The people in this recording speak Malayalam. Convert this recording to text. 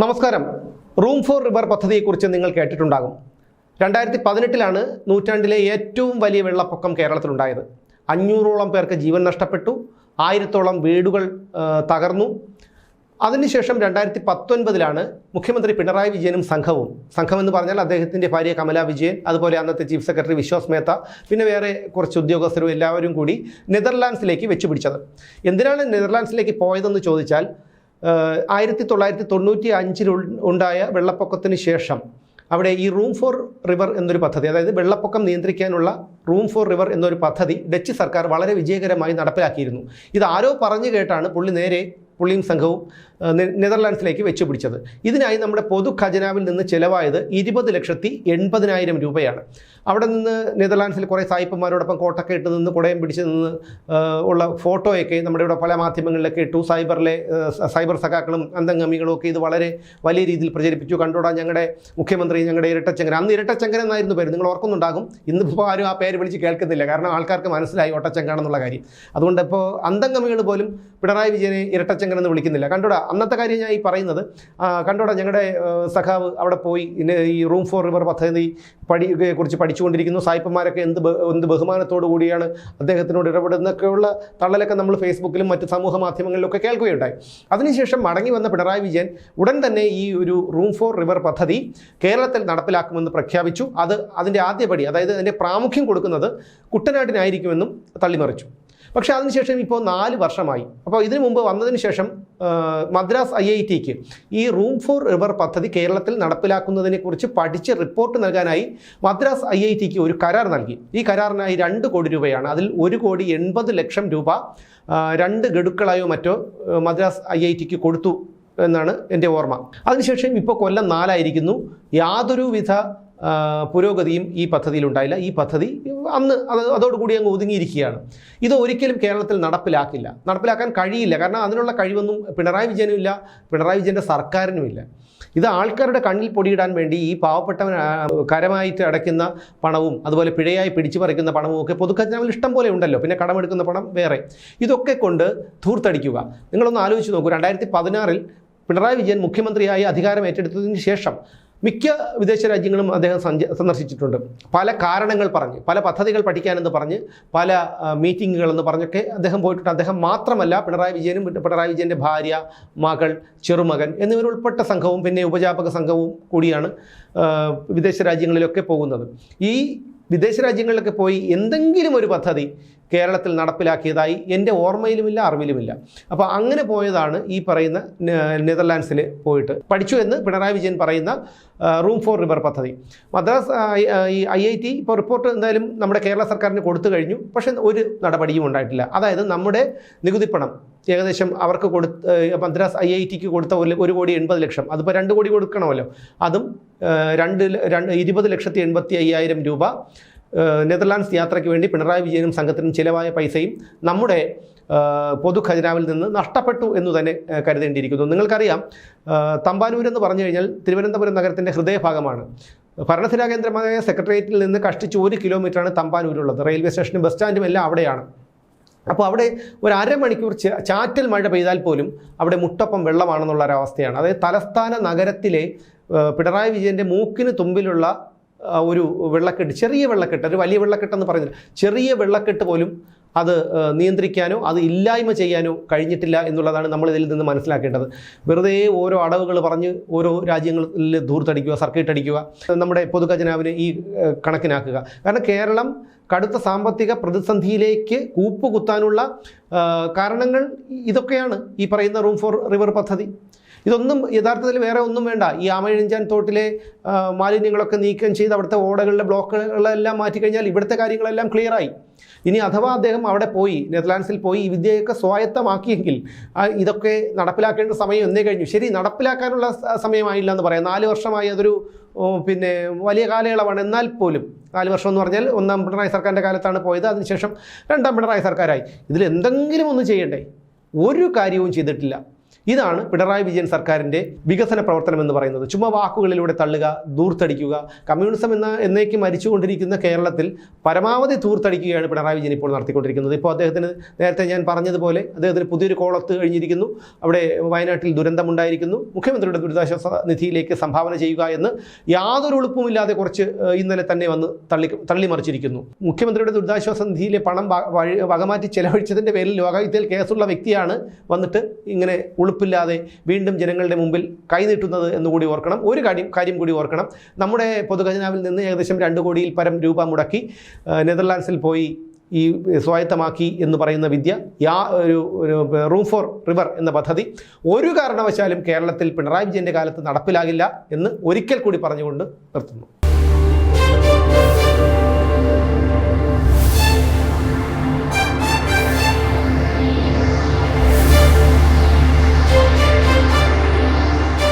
നമസ്കാരം. റൂം ഫോർ റിവർ പദ്ധതിയെക്കുറിച്ച് നിങ്ങൾ കേട്ടിട്ടുണ്ടാകും. രണ്ടായിരത്തി പതിനെട്ടിലാണ് നൂറ്റാണ്ടിലെ ഏറ്റവും വലിയ വെള്ളപ്പൊക്കം കേരളത്തിലുണ്ടായത്. അഞ്ഞൂറോളം പേർക്ക് ജീവൻ നഷ്ടപ്പെട്ടു. ആയിരത്തോളം വീടുകൾ തകർന്നു. അതിനുശേഷം രണ്ടായിരത്തി പത്തൊൻപതിലാണ് മുഖ്യമന്ത്രി പിണറായി വിജയനും സംഘവും. സംഘം എന്ന് പറഞ്ഞാൽ അദ്ദേഹത്തിന്റെ ഭാര്യ കമല വിജയൻ അതുപോലെ അന്നത്തെ ചീഫ് സെക്രട്ടറി വിശ്വാസ് മേത്ത പിന്നെ വേറെ കുറച്ച് ഉദ്യോഗസ്ഥരും എല്ലാവരും കൂടി നെതർലാൻഡ്സിലേക്ക് വെച്ചുപിടിച്ചത്. എന്തിനാണ് നെതർലാൻഡ്സിലേക്ക് പോയതെന്ന് ചോദിച്ചാൽ ആയിരത്തി തൊള്ളായിരത്തി തൊണ്ണൂറ്റി അഞ്ചിൽ ഉണ്ടായ വെള്ളപ്പൊക്കത്തിന് ശേഷം അവിടെ ഈ റൂം ഫോർ റിവർ എന്നൊരു പദ്ധതി അതായത് വെള്ളപ്പൊക്കം നിയന്ത്രിക്കാനുള്ള റൂം ഫോർ റിവർ എന്നൊരു പദ്ധതി ഡച്ച് സർക്കാർ വളരെ വിജയകരമായി നടപ്പിലാക്കിയിരുന്നു. ഇത് ആരോ പറഞ്ഞു കേട്ടാണ് പുള്ളി നേരെ പുള്ളിയും സംഘവും നെതർലാൻഡ്സിലേക്ക് വെച്ചു നെതർലാൻഡ്സിലേക്ക് വെച്ചുപിടിച്ചത്. ഇതിനായി നമ്മുടെ പൊതു ഖജനാവിൽ നിന്ന് ചിലവായത് ഇരുപത് ലക്ഷത്തി എൺപതിനായിരം രൂപയാണ്. അവിടെ നിന്ന് നെതർലാൻഡ്സിൽ കുറേ സായിപ്പന്മാരോടൊപ്പം കോട്ടൊക്കെ ഇട്ട് നിന്ന് കുടയം പിടിച്ച് നിന്ന് ഉള്ള ഫോട്ടോയൊക്കെ നമ്മുടെ ഇവിടെ പല മാധ്യമങ്ങളിലൊക്കെ ഇട്ടു. സൈബറിലെ സൈബർ സഖാക്കളും അന്തംഗമികളും ഒക്കെ ഇത് വളരെ വലിയ രീതിയിൽ പ്രചരിപ്പിച്ചു. കണ്ടോടാ ഞങ്ങളുടെ മുഖ്യമന്ത്രി ഞങ്ങളുടെ ഇരട്ടച്ചങ്കരൻ. അന്ന് ഇരട്ടച്ചങ്കരൻ എന്നായിരുന്നു പേര്. നിങ്ങൾ ഓർക്കുന്നുണ്ടാകും ഇന്നിപ്പോൾ ആരും ആ പേര് വിളിച്ച് കേൾക്കുന്നില്ല. കാരണം ആൾക്കാർക്ക് മനസ്സിലായി ഒട്ടച്ചങ്കാണെന്നുള്ള കാര്യം. അതുകൊണ്ട് ഇപ്പോൾ അന്തംഗമികൾ പോലും പിണറായി വിജയനെ ഇരട്ടച്ചങ്കൻ എന്ന് വിളിക്കുന്നില്ല. കണ്ടോടാ അന്നത്തെ കാര്യം ഞാൻ ഈ പറയുന്നത് കണ്ടോടാ ഞങ്ങളുടെ സഖാവ് അവിടെ പോയി ഈ റൂം ഫോർ റിവർ പദ്ധതി പഠി കുറിച്ച് പഠിച്ചുകൊണ്ടിരിക്കുന്നു. സായിപ്പന്മാരൊക്കെ എന്ത് എന്ത് ബഹുമാനത്തോടു കൂടിയാണ് അദ്ദേഹത്തിനോട് ഇടപെടുന്നൊക്കെയുള്ള തള്ളലൊക്കെ നമ്മൾ ഫേസ്ബുക്കിലും മറ്റ് സമൂഹ മാധ്യമങ്ങളിലൊക്കെ കേൾക്കുകയുണ്ടായി. അതിനുശേഷം മടങ്ങി വന്ന പിണറായി വിജയൻ ഉടൻ തന്നെ ഈ ഒരു റൂം ഫോർ റിവർ പദ്ധതി കേരളത്തിൽ നടപ്പിലാക്കുമെന്ന് പ്രഖ്യാപിച്ചു. അത് അതിന്റെ ആദ്യപടി അതായത് അതിന്റെ പ്രാമുഖ്യം കൊടുക്കുന്നത് കുട്ടനാട്ടിനായിരിക്കുമെന്നും തള്ളിമറിച്ചു. പക്ഷേ അതിനുശേഷം ഇപ്പോൾ നാല് വർഷമായി. അപ്പോൾ ഇതിനു മുമ്പ് വന്നതിന് ശേഷം മദ്രാസ് ഐ ഐ ടിക്ക് ഈ റൂം ഫോർ റിവർ പദ്ധതി കേരളത്തിൽ നടപ്പിലാക്കുന്നതിനെക്കുറിച്ച് പഠിച്ച് റിപ്പോർട്ട് നൽകാനായി മദ്രാസ് ഐ ഐ ടിക്ക് ഒരു കരാർ നൽകി. ഈ കരാറിനായി രണ്ട് കോടി രൂപയാണ്. അതിൽ ഒരു കോടി എൺപത് ലക്ഷം രൂപ രണ്ട് ഗഡുക്കളായോ മറ്റോ മദ്രാസ് ഐ ഐ ടിക്ക് കൊടുത്തു എന്നാണ് എന്റെ ഓർമ്മ. അതിനുശേഷം ഇപ്പോൾ കൊല്ലം നാലായിരിക്കുന്നു. യാതൊരുവിധ പുരോഗതിയും ഈ പദ്ധതിയിൽ ഉണ്ടായില്ല ഈ പദ്ധതി അന്ന് അത് അതോടുകൂടി അങ്ങ് ഒതുങ്ങിയിരിക്കുകയാണ്. ഇത് ഒരിക്കലും കേരളത്തിൽ നടപ്പിലാക്കില്ല. നടപ്പിലാക്കാൻ കഴിയില്ല. കാരണം അതിനുള്ള കഴിവൊന്നും പിണറായി വിജയനും ഇല്ല പിണറായി വിജയന്റെ സർക്കാരിനുമില്ല. ഇത് ആൾക്കാരുടെ കണ്ണിൽ പൊടിയിടാൻ വേണ്ടി ഈ പാവപ്പെട്ടവൻ കരമായിട്ട് അടയ്ക്കുന്ന പണവും അതുപോലെ പിഴയായി പിടിച്ചു പറിക്കുന്ന പണവും ഒക്കെ പൊതുഖജനാവിൽ ഇഷ്ടം പോലെ ഉണ്ടല്ലോ. പിന്നെ കടമെടുക്കുന്ന പണം വേറെ. ഇതൊക്കെ കൊണ്ട് ധൂർത്തടിക്കുക. നിങ്ങളൊന്ന് ആലോചിച്ച് നോക്കൂ. രണ്ടായിരത്തി പതിനാറിൽ പിണറായി വിജയൻ മുഖ്യമന്ത്രിയായി അധികാരം ഏറ്റെടുത്തതിന് ശേഷം മിക്ക വിദേശ രാജ്യങ്ങളും അദ്ദേഹം സന്ദർശിച്ചിട്ടുണ്ട്. പല കാരണങ്ങൾ പറഞ്ഞ് പല പദ്ധതികൾ പഠിക്കാനെന്ന് പറഞ്ഞ് പല മീറ്റിങ്ങുകളെന്ന് പറഞ്ഞൊക്കെ അദ്ദേഹം പോയിട്ടുണ്ട്. അദ്ദേഹം മാത്രമല്ല പിണറായി വിജയനും പിണറായി വിജയന്റെ ഭാര്യ മകൾ ചെറുമകൻ എന്നിവരുൾപ്പെട്ട സംഘവും പിന്നെ ഉപജാപക സംഘവും കൂടിയാണ് വിദേശ രാജ്യങ്ങളിലൊക്കെ പോകുന്നത്. ഈ വിദേശ രാജ്യങ്ങളിലൊക്കെ പോയി എന്തെങ്കിലും ഒരു പദ്ധതി കേരളത്തിൽ നടപ്പിലാക്കിയതായി എന്റെ ഓർമ്മയിലുമില്ല അറിവിലുമില്ല. അപ്പോൾ അങ്ങനെ പോയതാണ് ഈ പറയുന്ന നെതർലാൻഡ്സിൽ പോയിട്ട്. പഠിച്ചു എന്ന് പിണറായി വിജയൻ പറയുന്ന റൂം ഫോർ റിവർ പദ്ധതി. മദ്രാസ് ഈ, ഐ ഐ ടി ഇപ്പോൾ റിപ്പോർട്ട് എന്തായാലും നമ്മുടെ കേരള സർക്കാരിന് കൊടുത്തു കഴിഞ്ഞു. പക്ഷേ ഒരു നടപടിയും ഉണ്ടായിട്ടില്ല. അതായത് നമ്മുടെ നികുതിപ്പണം ഏകദേശം അവർക്ക് കൊടുത്ത് മദ്രാസ് ഐ ഐ ടിക്ക് കൊടുത്ത ഒരു ഒരു കോടി എൺപത് ലക്ഷം. അതിപ്പോൾ രണ്ട് കോടി കൊടുക്കണമല്ലോ. അതും രണ്ട് രണ്ട് ഇരുപത് ലക്ഷത്തി എൺപത്തി അയ്യായിരം രൂപ നെതർലാൻഡ്സ് യാത്രയ്ക്ക് വേണ്ടി പിണറായി വിജയനും സംഘത്തിനും ചിലവായ പൈസയും നമ്മുടെ പൊതു ഖജനാവിൽ നിന്ന് നഷ്ടപ്പെട്ടു എന്ന് തന്നെ കരുതേണ്ടിയിരിക്കുന്നു. നിങ്ങൾക്കറിയാം എന്ന് പറഞ്ഞു കഴിഞ്ഞാൽ തിരുവനന്തപുരം നഗരത്തിന്റെ ഹൃദയഭാഗമാണ്. ഭരണസിരാ കേന്ദ്രമായ സെക്രട്ടേറിയറ്റിൽ നിന്ന് കഷ്ടിച്ച് ഒരു കിലോമീറ്ററാണ് തമ്പാനൂരുള്ളത്. റെയിൽവേ സ്റ്റേഷനും ബസ് സ്റ്റാൻഡും എല്ലാം അവിടെയാണ്. അപ്പോൾ അവിടെ ഒരു അരമണിക്കൂർ ചാറ്റൽ മഴ പെയ്താൽ പോലും അവിടെ മുട്ടപ്പം വെള്ളമാണെന്നുള്ള ഒരവസ്ഥയാണ്. അതായത് തലസ്ഥാന നഗരത്തിലെ പിണറായി വിജയന്റെ മൂക്കിന് തുമ്പിലുള്ള ഒരു വെള്ളക്കെട്ട് ചെറിയ വെള്ളക്കെട്ട് ഒരു വലിയ വെള്ളക്കെട്ടെന്ന് പറയുന്നില്ല ചെറിയ വെള്ളക്കെട്ട് പോലും അത് നിയന്ത്രിക്കാനോ അത് ഇല്ലായ്മ ചെയ്യാനോ കഴിഞ്ഞിട്ടില്ല എന്നുള്ളതാണ് നമ്മൾ ഇതിൽ നിന്ന് മനസ്സിലാക്കേണ്ടത്. വെറുതെ ഓരോ അടവുകൾ പറഞ്ഞ് ഓരോ രാജ്യങ്ങളിൽ ദൂർത്തടിക്കുക സർക്കിട്ട് അടിക്കുക നമ്മുടെ പൊതുഖജനാവിനെ ഈ കണക്കിനാക്കുക. കാരണം കേരളം കടുത്ത സാമ്പത്തിക പ്രതിസന്ധിയിലേക്ക് കൂപ്പുകുത്താനുള്ള കാരണങ്ങൾ ഇതൊക്കെയാണ് ഈ പറയുന്ന റൂം ഫോർ റിവർ പദ്ധതി. ഇതൊന്നും യഥാർത്ഥത്തിൽ വേറെ ഒന്നും വേണ്ട. ഈ ആമഴിഞ്ചാൻ തോട്ടിലെ മാലിന്യങ്ങളൊക്കെ നീക്കം ചെയ്ത് അവിടുത്തെ ഓടകളിലെ ബ്ലോക്കുകളെല്ലാം മാറ്റിക്കഴിഞ്ഞാൽ ഇവിടുത്തെ കാര്യങ്ങളെല്ലാം ക്ലിയറായി ഇനി അഥവാ അദ്ദേഹം അവിടെ പോയി നെതർലാൻഡ്സിൽ പോയി ഈ വിദ്യയൊക്കെ സ്വായത്തമാക്കിയെങ്കിൽ ഇതൊക്കെ നടപ്പിലാക്കേണ്ട സമയം എന്നേ കഴിഞ്ഞു. ശരി നടപ്പിലാക്കാനുള്ള സമയമായില്ല എന്ന് പറയാം. നാല് വർഷമായി അതൊരു പിന്നെ വലിയ കാലയളവാണ്. എന്നാൽ പോലും നാല് വർഷം എന്ന് പറഞ്ഞാൽ ഒന്നാം പിണറായി സർക്കാരിന്റെ കാലത്താണ് പോയത്. അതിനുശേഷം രണ്ടാം പിണറായി സർക്കാരായി. ഇതിൽ എന്തെങ്കിലും ഒന്ന് ചെയ്യണ്ടേ? ഒരു കാര്യവും ചെയ്തിട്ടില്ല. ഇതാണ് പിണറായി വിജയൻ സർക്കാരിന്റെ വികസന പ്രവർത്തനം എന്ന് പറയുന്നത്. ചുമ്മാ വാക്കുകളിലൂടെ തള്ളുക ദൂർത്തടിക്കുക കമ്മ്യൂണിസം എന്ന എന്നേക്ക് മരിച്ചുകൊണ്ടിരിക്കുന്ന കേരളത്തിൽ പരമാവധി ദൂർത്തടിക്കുകയാണ് പിണറായി വിജയൻ ഇപ്പോൾ നടത്തിക്കൊണ്ടിരിക്കുന്നത്. ഇപ്പോൾ അദ്ദേഹത്തിന് നേരത്തെ ഞാൻ പറഞ്ഞതുപോലെ അദ്ദേഹത്തിന് പുതിയൊരു കോളത്ത് കഴിഞ്ഞിരിക്കുന്നു. അവിടെ വയനാട്ടിൽ ദുരന്തമുണ്ടായിരിക്കുന്നു. മുഖ്യമന്ത്രിയുടെ ദുരിതാശ്വാസ നിധിയിലേക്ക് സംഭാവന ചെയ്യുക എന്ന് യാതൊരു എളുപ്പമില്ലാതെ കുറച്ച് ഇന്നലെ തന്നെ വന്ന് തള്ളി തള്ളിമറിച്ചിരിക്കുന്നു. മുഖ്യമന്ത്രിയുടെ ദുരിതാശ്വാസ നിധിയിലെ പണം വകമാറ്റി ചെലവഴിച്ചതിന്റെ പേരിൽ ലോകായുദ്ധയിൽ കേസുള്ള വ്യക്തിയാണ് വന്നിട്ട് ഇങ്ങനെ ഉളുപ്പില്ലാതെ വീണ്ടും ജനങ്ങളുടെ മുമ്പിൽ കൈനീട്ടുന്നത് എന്നുകൂടി ഓർക്കണം. ഒരു കാര്യം കാര്യം കൂടി ഓർക്കണം. നമ്മുടെ പൊതുഖജനാവിൽ നിന്ന് ഏകദേശം രണ്ട് കോടിയിൽ പരം രൂപ മുടക്കി നെതർലാൻഡ്സിൽ പോയി ഈ സ്വായത്തമാക്കി എന്ന് പറയുന്ന വിദ്യ യാ ഒരു ഒരു റൂം ഫോർ റിവർ എന്ന പദ്ധതി ഒരു കാരണവശാലും കേരളത്തിൽ പിണറായി വിജയന്റെ കാലത്ത് നടപ്പിലാകില്ല എന്ന് ഒരിക്കൽ കൂടി പറഞ്ഞുകൊണ്ട് നിർത്തുന്നു.